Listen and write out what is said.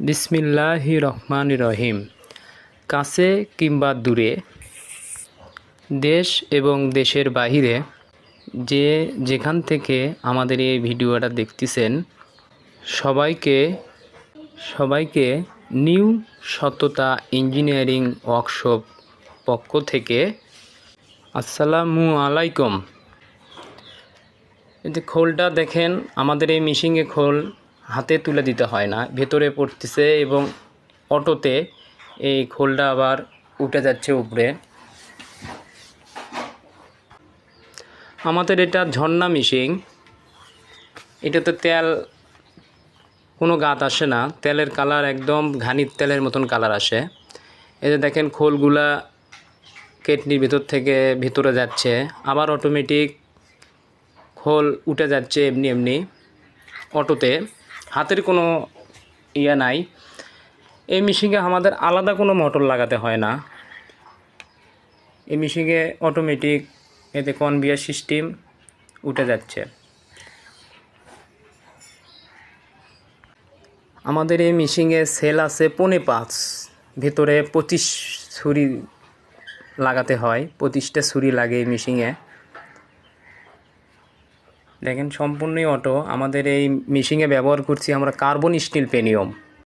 বিসমিল্লাহি রহমান রহিম কাছে কিংবা দূরে, দেশ এবং দেশের বাহিরে, যে যেখান থেকে আমাদের এই ভিডিওটা দেখতেছেন, সবাইকে সবাইকে নিউ সততা ইঞ্জিনিয়ারিং ওয়ার্কশপ পক্ষ থেকে আসসালামু আলাইকুম। এই যে খোলটা দেখেন, আমাদের এই মিশিংয়ে খোল হাতে তুলে দিতে হয় না, ভেতরে পড়তেছে এবং অটোতে এই খোলটা আবার উঠে যাচ্ছে উপরে। আমাদের এটা ঝর্ণা মিশিং এটাতে তেল, কোনো গাত আসে না, তেলের কালার একদম ঘানির তেলের মতন কালার আসে। এই যে দেখেন খোলগুলা কেটনির ভিতর থেকে ভিতরে যাচ্ছে, আবার অটোমেটিক খোল উঠে যাচ্ছে এমনি এমনি অটোতে। হাতের কোনো ইয়ে নাই। এই মেশিনে আমাদের আলাদা কোনো মোটর লাগাতে হয় না। এই মেশিনে অটোমেটিক এতে কনভিয়ার সিস্টেম উঠে যাচ্ছে। আমাদের এই মেশিনে সেল আছে পনে পাঁচ, ভেতরে পঁচিশ ছুরি লাগাতে হয়, পঁচিশটা ছুরি লাগে এই মেশিনে দেখেন সম্পূর্ণই অটো আমাদের এই মেশিনে ব্যবহার করছি আমরা কার্বন স্টিল পেনিয়ম